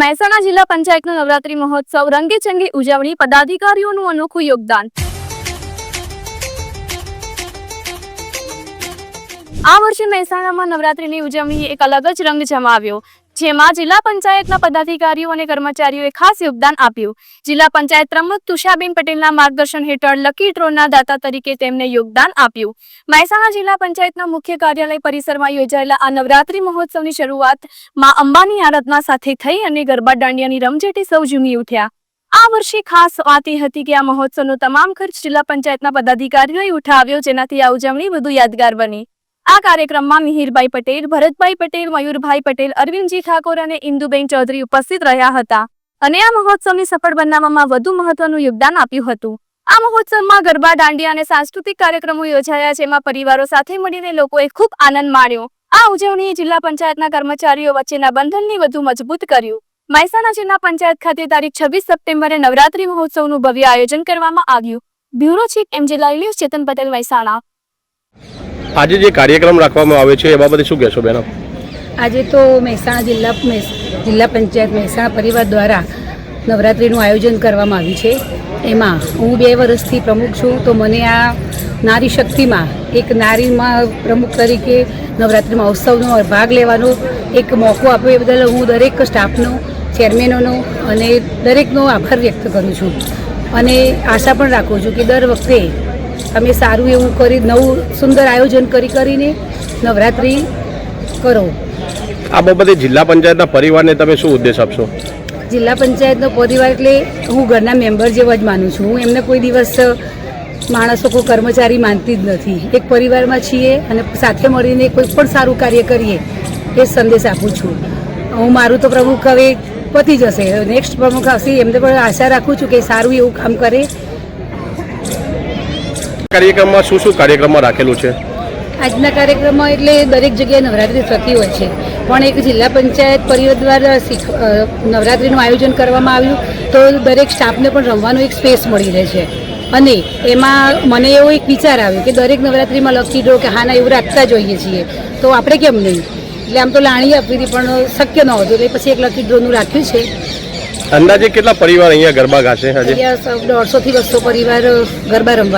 મહેસાણા જિલ્લા પંચાયતનો નવરાત્રી મહોત્સવ રંગેચંગી ઉજવણી, પદાધિકારીઓનું અનોખું યોગદાન. આ વર્ષે મહેસાણામાં નવરાત્રીની ઉજવણીએ એક અલગ જ રંગ જમાવ્યો. જેમાં જિલ્લા પંચાયતના પદાધિકારીઓ અને કર્મચારીઓએ ખાસ યોગદાન આપ્યું. જિલ્લા પંચાયત પ્રમુખ તુષાબેન પટેલના માર્ગદર્શન હેઠળ લકી ડ્રોના દાતા તરીકે તેમને યોગદાન આપ્યું. મહેસાણા જિલ્લા પંચાયતના મુખ્ય કાર્યાલય પરિસરમાં યોજાયેલા આ નવરાત્રી મહોત્સવની શરૂઆતમાં અંબાની આરાધના સાથે થઈ અને ગરબા દાંડિયાની રમઝેટી સૌ ઝૂમી ઉઠ્યા. આ વર્ષે ખાસ વાત એ હતી કે આ મહોત્સવનો તમામ ખર્ચ જિલ્લા પંચાયતના પદાધિકારીઓએ ઉઠાવ્યો, જેનાથી આ ઉજવણી વધુ યાદગાર બની. આ કાર્યક્રમમાં મિહિરભાઈ પટેલ, ભરતભાઈ પટેલ, મયુરભાઈ પટેલ, અરવિંદજી ઠાકોર અને ઇન્દુબેન ચૌધરી ઉપસ્થિત રહ્યા હતા. અને આ મહોત્સવને સફળ બનાવવામાં વધુ મહત્વનું યોગદાન આપ્યું હતું. આ મહોત્સવમાં ગરબા, દાંડિયા અને સાંસ્કૃતિક કાર્યક્રમો યોજાયા, જેમાં પરિવારો સાથે મળીને લોકોએ ખૂબ આનંદ માણ્યો. આ ઉજવણીએ જિલ્લા પંચાયતના કર્મચારીઓ વચ્ચેના બંધનને વધુ મજબૂત કર્યું. મહેસાણા જિલ્લા પંચાયત ખાતે તારીખ છવ્વીસ સપ્ટેમ્બરે નવરાત્રી મહોત્સવનું ભવ્ય આયોજન કરવામાં આવ્યું. Bureau chief MJ live Chetan Patel, Mehsana. આજે જે કાર્યક્રમ રાખવામાં આવે છે, એ બાબતે શું કહેશો બેન આજે તો મહેસાણા જિલ્લા જિલ્લા પંચાયત મહેસાણા પરિવાર દ્વારા નવરાત્રિનું આયોજન કરવામાં આવ્યું છે. એમાં હું બે વર્ષથી પ્રમુખ છું, તો મને આ નારી શક્તિમાં, એક નારીમાં પ્રમુખ તરીકે નવરાત્રિ મહોત્સવનો ભાગ લેવાનો એક મોકો આપ્યો. એ બદલ હું દરેક સ્ટાફનો, ચેરમેનોનો અને દરેકનો આભાર વ્યક્ત કરું છું. અને આશા પણ રાખું છું કે દર વખતે તમે સારું એવું કરી નવું સુંદર આયોજન કરી કરીને નવરાત્રિ કરો. આ બાબતે જિલ્લા પંચાયતના પરિવારને તમે શું ઉદ્દેશ આપશો? જિલ્લા પંચાયતનો પરિવાર એટલે હું ઘરના મેમ્બર જેવા જ માનું છું. હું એમને કોઈ દિવસ માણસો કોઈ કર્મચારી માનતી જ નથી. એક પરિવારમાં છીએ અને સાથે મળીને કોઈ પણ સારું કાર્ય કરીએ એ સંદેશ આપું છું. હું મારું તો પ્રમુખ હવે પતી જશે. નેક્સ્ટ પ્રમુખ આવશે એમને પણ આશા રાખું છું કે સારું એવું કામ કરે. કાર્યક્રમમાં શું શું કાર્યક્રમમાં રાખેલું છે? આજના કાર્યક્રમમાં એટલે દરેક જગ્યાએ નવરાત્રિ થતી હોય છે. પણ એક જિલ્લા પંચાયત પરિવાર દ્વારા શીખ નવરાત્રિનું આયોજન કરવામાં આવ્યું તો દરેક સ્ટાફને પણ રમવાનો એક સ્પેસ મળી રહે છે. અને એમાં મને એવો એક વિચાર આવ્યો કે દરેક નવરાત્રિમાં લકી ડ્રો કે હાના એવું રાખતા જોઈએ છીએ તો આપણે કેમ નહીં? એટલે આમ તો લાણી આપવી હતી પણ શક્ય ન હતું એટલે પછી એક લકી ડ્રોનું રાખ્યું છે. અંદાજે કેટલા પરિવાર અહીંયા ગરબા ગાશે દોઢસો થી બસો પરિવાર ગરબા રમવા